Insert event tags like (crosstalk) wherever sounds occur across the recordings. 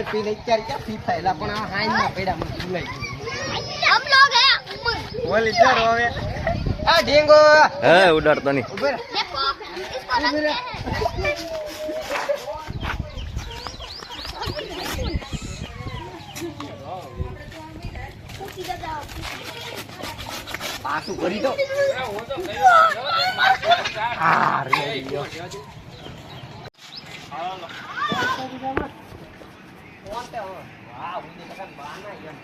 Beer પી લઈ ચાર ક્યાં પી થયેલા પણ આ હાઈન ના પેડા મને ભૂલાઈ ગયું. हम लोग हैं उमर ઓલી ચાર હવે આ ઢેંગો હે ઉડાડતો નહીં ઉભે રહે. देखो इसको रखते हैं પાછું કરી દો આ રે વાહ, ઉડી તો કાંઈ બાના એમ.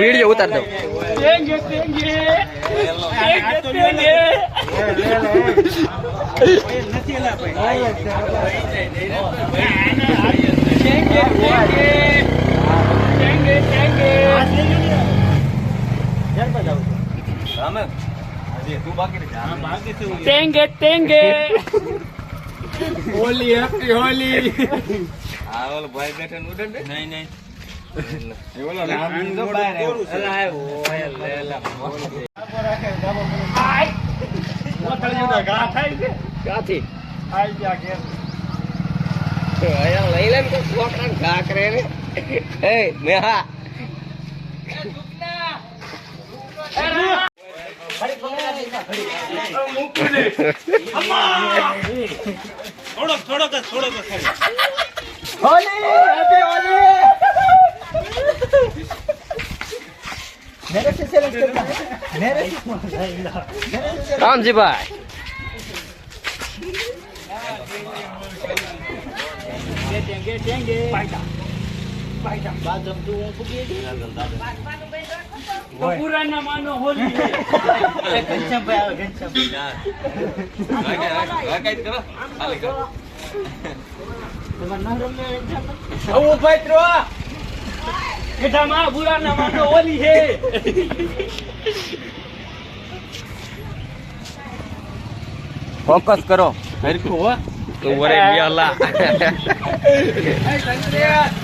વીડિયો ઉતાર દઉં ટેંગે ટેંગે હોલી હેપી હોલી ક્યાંથી અહીંયા લઈ લે ને ઘા કરે ને? એ મેહા હોલી હેપી બાદ માનો હોલી. (laughs) ઘનશ્યામ ભાઈ કરો. ખાલી કરો. ફોકસ કરો. હરખું હો. તો વરે યાલા (laughs)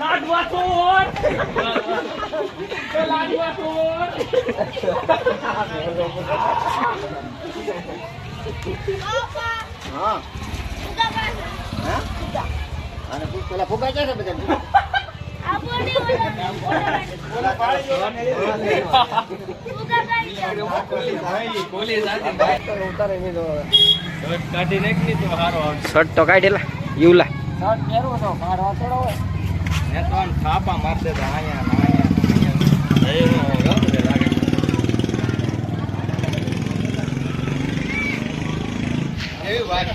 લાડવા ચોર લાડવા ચોર અને પેલા ફુગા છે બધા? શર્ટ તો કાઢેલા. યુલા. શર્ટ પહેરવો તો મારો થોડો હોય. થાપા મારતે તો અહીંયા એવી વાત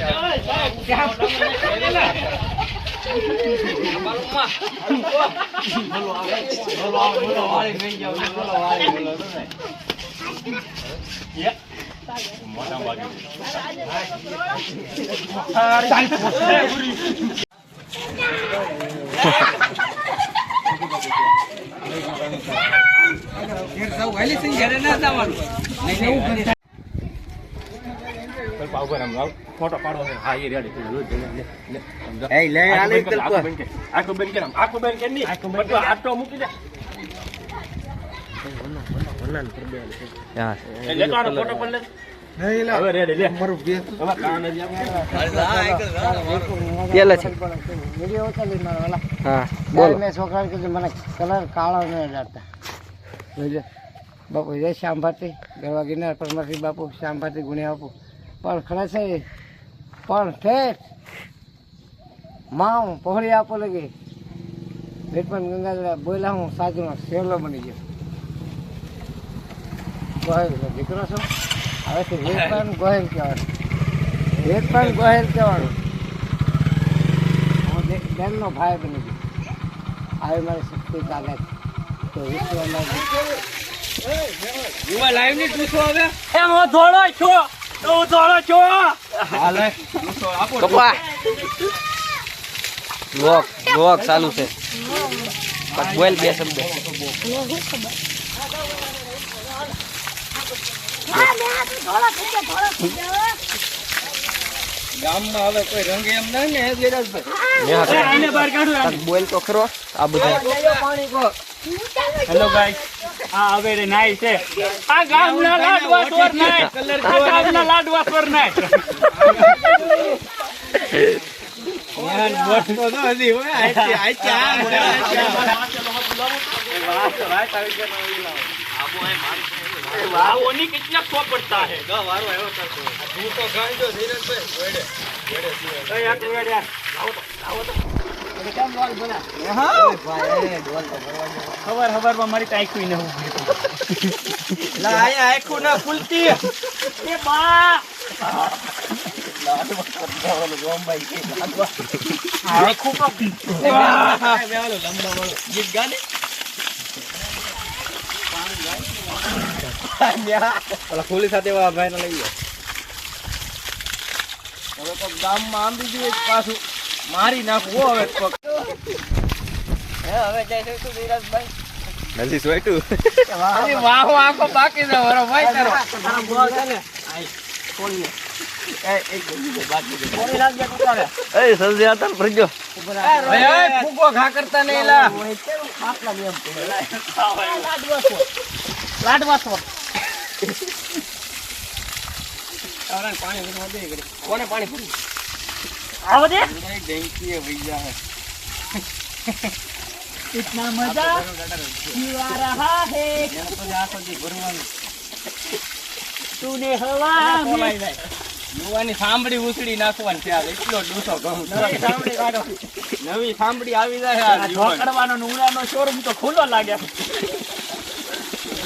ફોટો પાડો હા. એ રેડી આખું બેન કે આખું બેન કે નહીં આટો મૂકી દે એ લે. તો આનો ફોટો પણ બાપુ જય શ્યામ ભારતી ગરવા ગિરનાર પરમાથી બાપુ શ્યામ ભારતી ગુણ્યા આપું પણ ખરા છે પણ ઠેઠ માઉ પહોળી આપો લગી. વેટપન ગંગાધરા બોલા હું સાજુનો શેરલો બની ગયો. દીકરો છો? હવેથી વેટપન ગોહેલ કહેવાનું. વેટપન ગોહેલ કહેવાનું. હું બેનનો ભાઈ બની ગયો. આવી મારી શક્તિ ચાલે તો વિશ્વમાં એમ હું થોડો છો. તો થોડો છો. લોક લોક ચાલુ છે. બોલ બે શબ્દ. ગામમાં હવે કોઈ રંગ એમ નહીં ને વિરાજભાઈ આને બહાર કાઢો તાર બોલ તો ખરો આ બધા. હેલો ભાઈ. આ હવે નાઈ છે. આ ગામના લાડવા ચોર નાય. આ ગામના લાડવા ચોર નાય. વાવોની કેટલા સો પડતા હે? હું તો. ગાંજો ધીરે એ યાર તું યાર યાર. ખબર ખબરમાં મારી ટાઈકુઈ ન આખું ના ફૂલતી એ બા! પોલીસ સાથે વાળા ભાઈ લઈ ગયો હવે તો ગામમાં આંબી જોઈએ પાછું મારી નાખવું હવે તો. હવે જાય છે તું વિરાજભાઈ નથી સોયટું અરે વાહ આખો બાકી છે વરો ભાઈ તારો એ સજ્યા હતા ફરજો ભાઈ ઓય, ફૂગો ઘા કરતા નહીં લા લાડવા ચોર કોને પાણી પૂરી આવો દે ડેંકી ભૈયા હે इतना मजा क्यों आ रहा है तूने हवा में યુવાની સાંભળી ઉસળી નાખવાની છે આ એટલો ડૂસો ઘઉં નવી સાંભળી કાઢો. નવી સાંભળી આવી જાય આ ઢોકળવાનો ને ઉનાળાનો શોરૂમ તો ખુલ્લો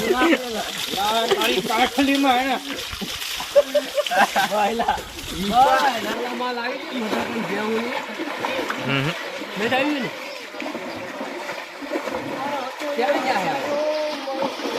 લાગે કાઠલીમાં હે ને વાયલા. નાના માલ આવી ગયો મોટા પણ જેવું નહીં. મેં આવ્યું ને ક્યારે જાય આ?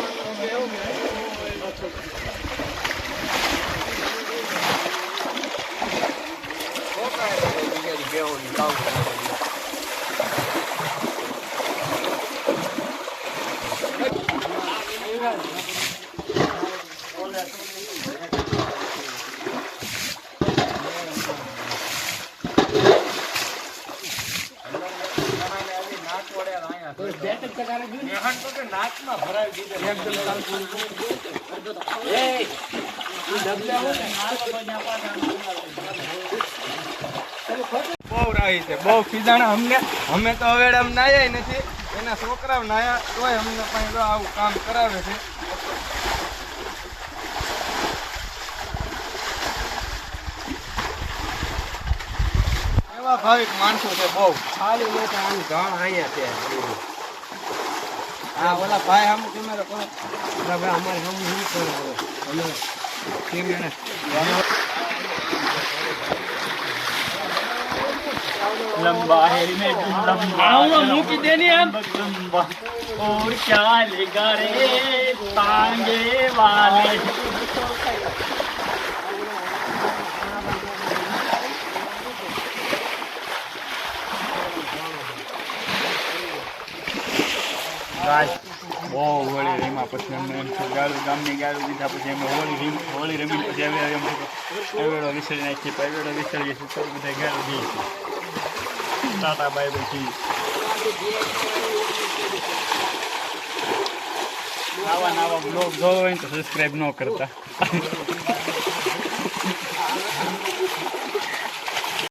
બહુ રાહી છે બહુ ખીજાણા અમને અમે તો હવે નાયા નથી એના છોકરાઓ નાયા તોય અમને પણ આવું કામ કરાવે છે. એવા ભાવિક માણસો છે બહુ ખાલી લોકો આમ ઘણ અહીંયા છે હા ઓલા ભાઈ આમ તમે તો કહો ભાઈ અમારે હમ શું કરે હવે અમે કેમ એને लंबा है मैं लंबा मूकी देनी हम लंबा और क्या लेगा रे तांगे वाले બહુ હોળી રમ્યા. પછી ગાળું ગામની ગાળું દીધા પછી અમે હોળી રમી હોળી રમી પછી હવે એમ નાખીએ પછી એવેડો વિસરીએ છીએ તો બધા ગાળું દઈએ છીએ. ટાટા આવા નવા બ્લોગ જોવો હોય તો સબસ્ક્રાઈબ ન કરતા.